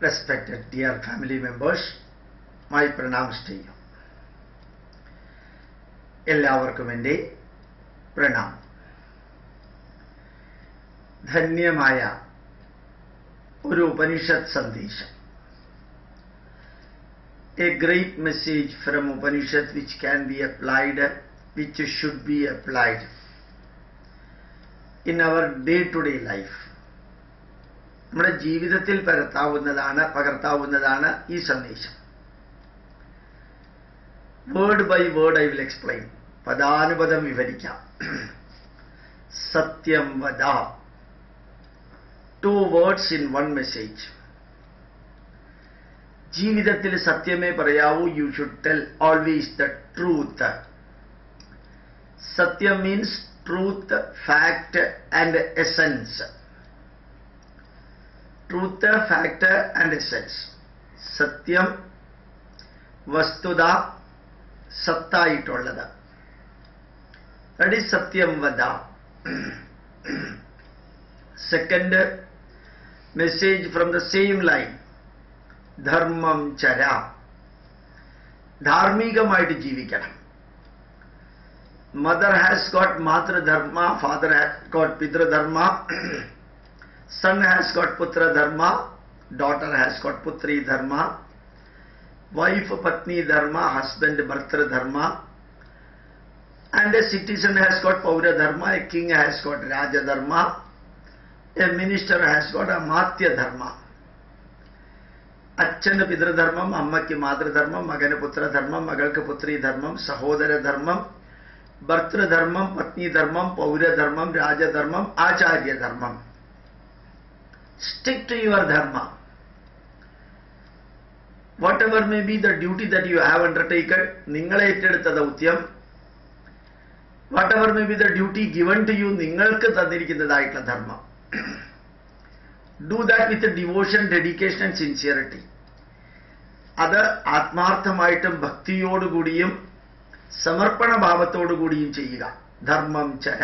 respected dear family members, my pranams to you. എല്ലാവർക്കും എന്റെ പ്രണാം ധന്യമായ ഒരു ഉപനിഷത് സന്ദേശം. A great message from Upanishad which can be applied which should be applied in our day to day life നമ്മുടെ ജീവിതത്തിൽ പകർത്താവുന്നതാണ് പകർത്താവുന്നതാണ് ഈ സന്ദേശം. Word by word I will explain പദാനുപദം വിവരിക്കാം. സത്യം വദ. Two words in one message ജീവിതത്തിൽ സത്യമേ പറയാവൂ you should tell always the truth സത്യം means truth fact and essence truth fact and essence സത്യം വസ്തുത സത്തായിട്ടുള്ളത് ഈസ് സത്യം വദ second message from the same line ധർമ്മം ചര ധാർമ്മികമായിട്ട് ജീവിക്കണം മദർ ഹാസ് ഗോട്ട് മാതൃധർമ്മ ഫാദർ ഹാസ് ഗോട്ട് പിതൃധർമ്മ son has got putra dharma, daughter has got putri dharma, wife patni dharma, husband bhartra dharma, and a citizen has got paura dharma, a king has got raja dharma, a minister has got amatya dharma. അച്ഛന് പിതൃധർമ്മം അമ്മയ്ക്ക് മാതൃധർമ്മം മകന് പുത്രധർമ്മം മകൾക്ക് പുത്രീധർമ്മം സഹോദരധർമ്മം ഭർത്തൃധർമ്മം പത്നിധർമ്മം പൗരധർമ്മം രാജധർമ്മം ആചാര്യധർമ്മം stick to your dharma. Whatever may be the duty that you have undertaken, നിങ്ങളെ ഏറ്റെടുത്ത ദൗത്യം whatever may be the duty given to you നിങ്ങൾക്ക് തന്നിരിക്കുന്നതായിട്ടുള്ള ധർമ്മം. Do that with devotion dedication and sincerity അത് ആത്മാർത്ഥമായിട്ടും ഭക്തിയോടുകൂടിയും സമർപ്പണ ഭാവത്തോടുകൂടിയും ചെയ്യുക. ധർമ്മം ചര.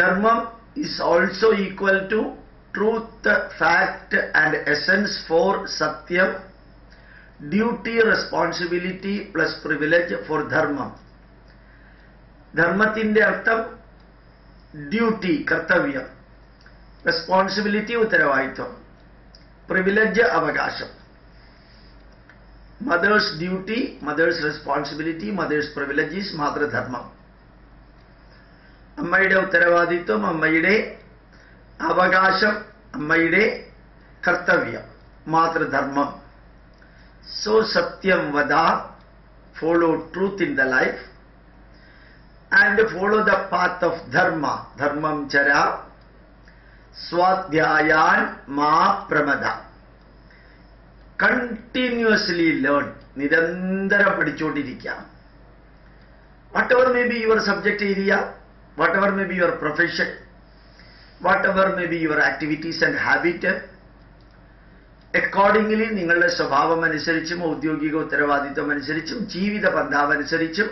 ധർമ്മം is also equal to truth, fact and essence for satyam, duty, responsibility plus privilege for dharma. ധർമ്മത്തിന്റെ അർത്ഥം ഡ്യൂട്ടി കർത്തവ്യം റെസ്പോൺസിബിലിറ്റി ഉത്തരവാദിത്വം പ്രിവിലേജ് അവകാശം mother's duty mother's responsibility mother's privileges മാതൃധർമ്മം അമ്മയുടെ ഉത്തരവാദിത്വം അമ്മയുടെ അവകാശം അമ്മയുടെ കർത്തവ്യം മാതൃധർമ്മം. സോ സത്യം വദ follow truth in the life and follow the path of dharma. ധർമ്മം ചര സ്വാധ്യായാൻ മാ പ്രമദ. കണ്ടിന്യൂസ്ലി ലേൺ നിരന്തരം പഠിച്ചുകൊണ്ടിരിക്കുക. Whatever may be your subject area whatever may be your profession, whatever may be your activities and habit, accordingly നിങ്ങളുടെ സ്വഭാവം അനുസരിച്ചും ഔദ്യോഗിക ഉത്തരവാദിത്വം അനുസരിച്ചും ജീവിത പന്ഥാവനുസരിച്ചും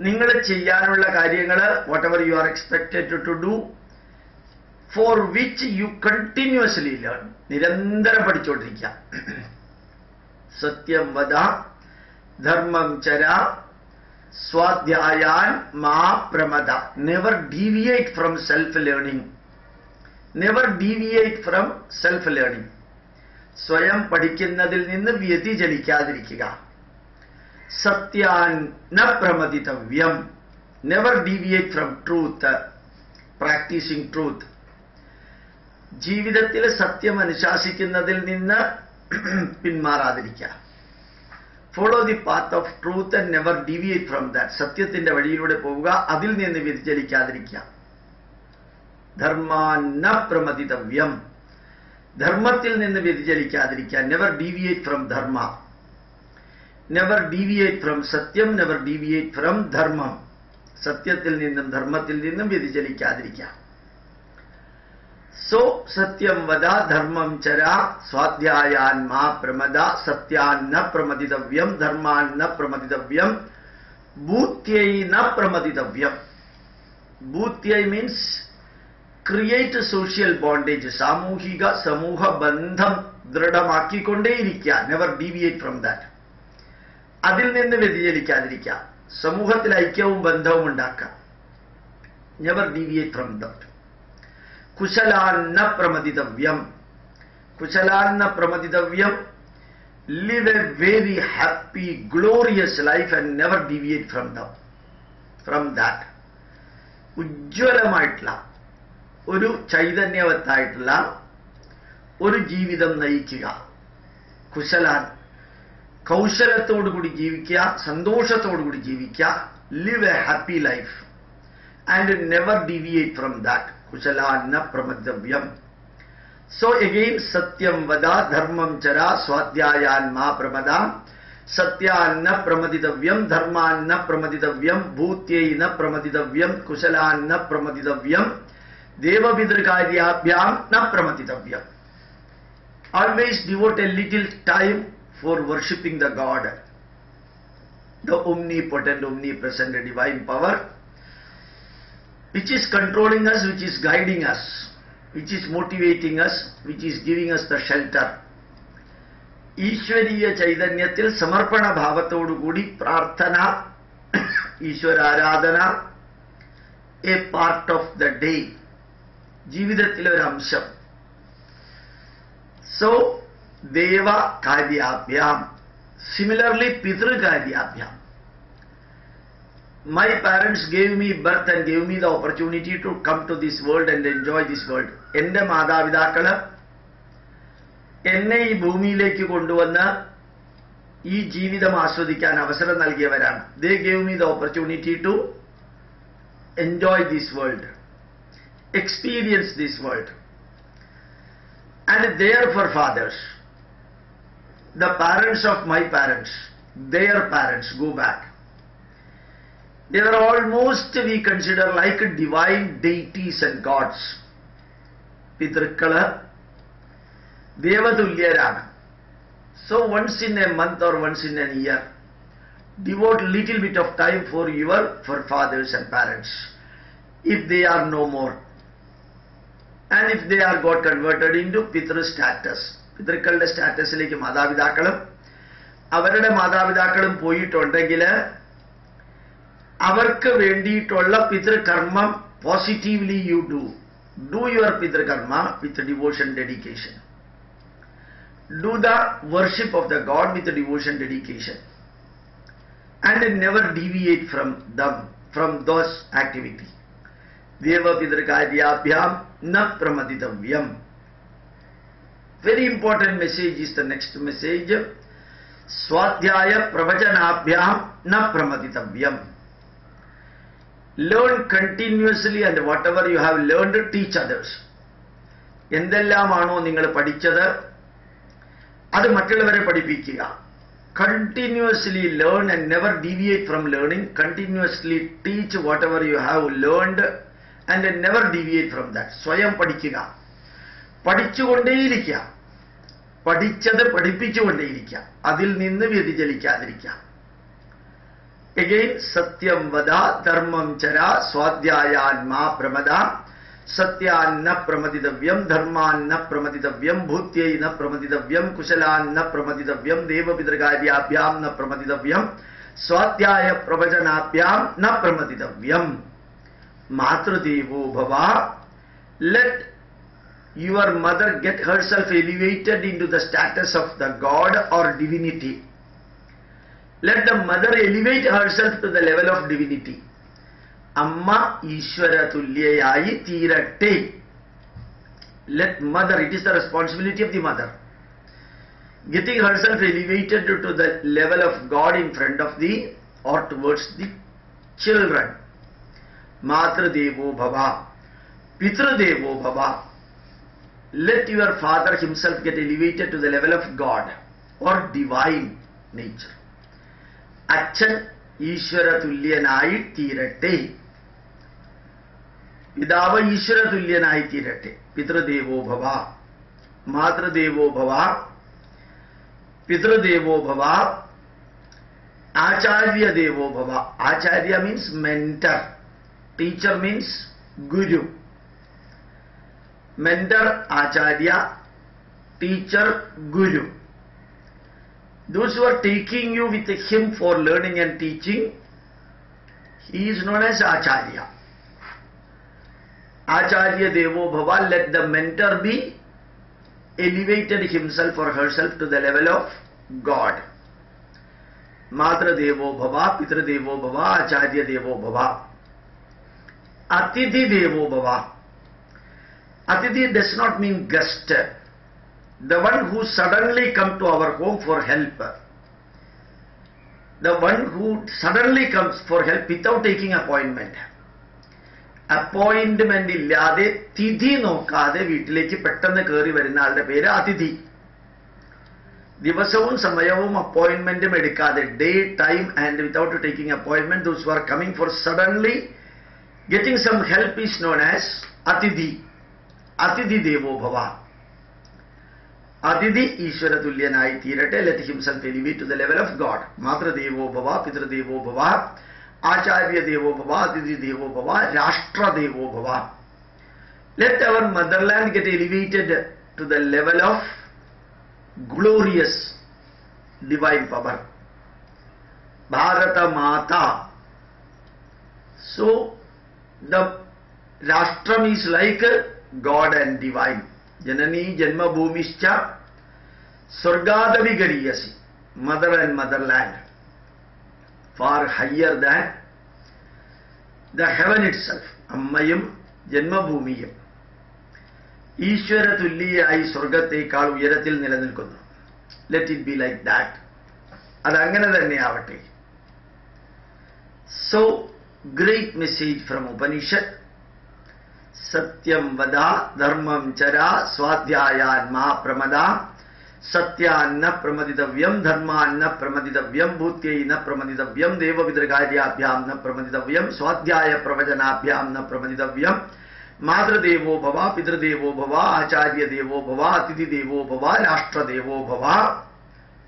നിങ്ങൾ ചെയ്യാനുള്ള കാര്യങ്ങൾ whatever you are expected to do for which you continuously learn നിരന്തരം പഠിച്ചുകൊണ്ടിരിക്കുക സത്യം വധ ധർമ്മം ചര സ്വാധ്യായാൻ മാ Pramada. Never deviate from self learning never deviate from self learning സ്വയം പഠിക്കുന്നതിൽ നിന്ന് വ്യതിചലിക്കാതിരിക്കുക സത്യാൻ ന പ്രമദിതവ്യം. Never deviate from truth practising truth ജീവിതത്തിൽ സത്യം അനുശാസിക്കുന്നതിൽ നിന്ന് പിന്മാറാതിരിക്കുക. Follow the path of truth and never deviate from that സത്യത്തിന്റെ വഴിയിലൂടെ പോവുക അതിൽ നിന്ന് വ്യതിചലിക്കാതിരിക്കുക. ധർമാന്ന പ്രമതിതവ്യം ധർമ്മത്തിൽ നിന്ന് വ്യതിചലിക്കാതിരിക്കുക. Never deviate from dharma. Never deviate from satyam never deviate from dharmam. സത്യത്തിൽ നിന്നും ധർമ്മത്തിൽ നിന്നും വ്യതിചലിക്കാതിരിക്കുക. സോ സത്യം വദ ധർമ്മം ചര സ്വാധ്യായാൻ മാ പ്രമദ സത്യാൻ ന പ്രമദിതവ്യം ന പ്രമദിതവ്യം ഭൂത്യൈ ന പ്രമദിതവ്യം. ഭൂത്യൈ മീൻസ് ക്രിയേറ്റ് സോഷ്യൽ ബോണ്ടേജ് സാമൂഹിക സമൂഹ ബന്ധം ദൃഢമാക്കിക്കൊണ്ടേയിരിക്കുക. നെവർ ഡീവിയേറ്റ് ഫ്രം ദാറ്റ് അതിൽ നിന്ന് വ്യതിചലിക്കാതിരിക്കുക. സമൂഹത്തിൽ ഐക്യവും ബന്ധവും ഉണ്ടാക്കുക. നെവർ ഡീവിയേറ്റ് ഫ്രം ദാറ്റ് കുശലാന്ന പ്രമതിതവ്യം കുശലാന്ന പ്രമതിതവ്യം live a very happy glorious life and never deviate from the from that ഉജ്ജ്വലമായിട്ടുള്ള ഒരു ചൈതന്യവത്തായിട്ടുള്ള ഒരു ജീവിതം നയിക്കുക. കുശലാൻ കൗശലത്തോടുകൂടി ജീവിക്കുക സന്തോഷത്തോടുകൂടി ജീവിക്കുക live a happy life and never deviate from that कुशला न प्रमद्रव्यम। सो एगेन सत्यम वदा धर्मम चरा स्वाध्यायान प्रमदा। सत्यान्न प्रमदितव्यम धर्मान्न प्रमदितव्यम भूत्यै न प्रमदितव्यम कुशलान्न प्रमदितव्यम देवविद्रकार्याभ्याम न प्रमदितव्यम। Always devote a little time for worshipping the god the omnipotent, omnipresent, divine power. which is controlling us, which is guiding us, which is motivating us, which is giving us the shelter. ഈശ്വരീയ ചൈതന്യത്തിൽ സമർപ്പണ ഭാവത്തോടുകൂടി പ്രാർത്ഥന ഈശ്വരാരാധന a part of the day ജീവിതത്തിലെ ഒരു അംശം so Deva കാര്യാഭ്യാം similarly പിതൃകാര്യാഭ്യാം my parents gave me birth and gave me the opportunity to come to this world and enjoy this world. എന്റെ മാതാപിതാക്കള് എന്നെ ഈ ഭൂമിയിലേക്ക് കൊണ്ടുവന്ന് ഈ ജീവിതം ആസ്വദിക്കാൻ അവസരം നൽകിയവരാണ് they gave me the opportunity to enjoy this world experience this world and their forefathers the parents of my parents, their parents go back. They were almost, we consider, like divine deities and gods. പിതൃക്കള് ദേവതുല്യരാണ് so once in a month or once in an year devote little bit of time for your forefathers and parents if they are no more and if they are got converted into പിതൃ status പിതൃക്കളുടെ സ്റ്റാറ്റസിലേക്ക് മാതാപിതാക്കളും അവരുടെ മാതാപിതാക്കളും പോയിട്ടുണ്ടെങ്കിൽ അവർക്ക് വേണ്ടിയിട്ടുള്ള പിതൃകർമ്മം positively you do do your പിതൃകർമ്മ with devotion dedication do the worship of the god with devotion dedication and never deviate from them from those activity ദേവപിതൃകാര്യാഭ്യാം ന പ്രമദിതവ്യം very important message is the next message swadhyaya pravachanabhyam na pramaditavyam learn continuously and whatever you have learned teach others. എന്തെല്ലാമാണോ നിങ്ങൾ പഠിച്ചത് അത് മറ്റുള്ളവരെ പഠിപ്പിക്കുക. Continuously learn and never deviate from learning continuously teach whatever you have learned and never deviate from that സ്വയം പഠിക്കുക. പഠിച്ചുകൊണ്ടേയിരിക്കുക. പഠിച്ചത് പഠിപ്പിച്ചുകൊണ്ടേയിരിക്കുക. അതിൽ നിന്ന് വ്യതിചലിക്കാതിരിക്കുക. यगे सत्यम वदा धर्मम चरा स्वाध्यायान्मा प्रमदा। सत्यान्न प्रमदितव्यम धर्मान्न प्रमदितव्यम भूत्यै न प्रमदितव्यम कुशलान्न प्रमदितव्यम देव पितृगाद्याभ्याम न प्रमदितव्यम स्वाध्याय प्रवचनाभ्याम न प्रमदितव्यम मातृदेवो भवा let your mother get herself elevated into the status of the god or divinity let the mother elevate herself to the level of divinity. Amma Ishwara Tulyayayi Tirate. Let mother, it is the responsibility of the mother. Getting herself elevated to the level of God in front of the or towards the children. Matra Devo Bhava. Pitra Devo Bhava. Let your father himself get elevated to the level of God or divine nature. അച്ഛൻ ഈശ്വര തുല്യനായി തീരട്ടെ പിതാവ് ഈശ്വര തുല്യനായി തീരട്ടെ പിതൃദേവോ ഭവ മാതൃദേവോ ഭവ പിതൃദേവോ ഭവ ആചാര്യ ദേവോ ഭവ ആചാര്യ means mentor teacher means guru mentor acharya teacher guru Those who are taking you with him for learning and teaching he is known as acharya acharya devo bhava let the mentor be elevated himself or herself to the level of god मातृदेवो भव पितृदेवो भव आचार्य देवो भव अतिथि देवो भव अतिथि does not mean guest the one who suddenly comes to our home for help, the one who suddenly comes for help without taking appointment, appointment illade, tidhi nokkade, veetilekku pettanu keri varuna aalude peru atithi. Divasavum samayavum appointmentum edukkade, day, time and without taking appointment, those who are coming for suddenly getting some help is known as atithi. Atithi devo bhava. അതിഥി ഈശ്വര തുല്യനായി തീരട്ടെ let himself elevate to the level of god മാതൃദേവോ ഭവ പിതൃദേവോ ഭവ ആചാര്യ ദേവോ ഭവ അതിഥി ദേവോ ഭവ രാഷ്ട്രദേവോ ഭവ let our motherland get elevated to the level of glorious divine power Bharata Mata. So the rashtram is like god and divine. ജനനി ജന്മഭൂമിശ്ച സ്വർഗാദവികരീയസി mother and motherland far higher than the heaven itself അമ്മയും ജന്മഭൂമിയും. ഈശ്വര തുല്യായി സ്വർഗത്തേക്കാൾ ഉയരത്തിൽ നിലനിൽക്കുന്നു. Let it be like that അതങ്ങനെ തന്നെ ആവട്ടെ so great message from Upanishad सत्यम वदा धर्मम चरा, स्वाध्यायान महाप्रमदा। सत्यान्न प्रमदितव्यम धर्मान्न प्रमदितव्यम भूत्य न प्रमदितव्यम देव विदर्गार्याभ्याम न प्रमदितव्यम स्वाध्याय प्रवचनाभ्याम न प्रमदितव्यम मातृदेवो भव, पितृदेवो भव आचार्य देवो भव अतिथि देवो भव राष्ट्र देवो भव।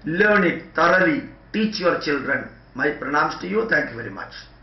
Learn it thoroughly. Teach your children. My pranams to you. Thank you very much.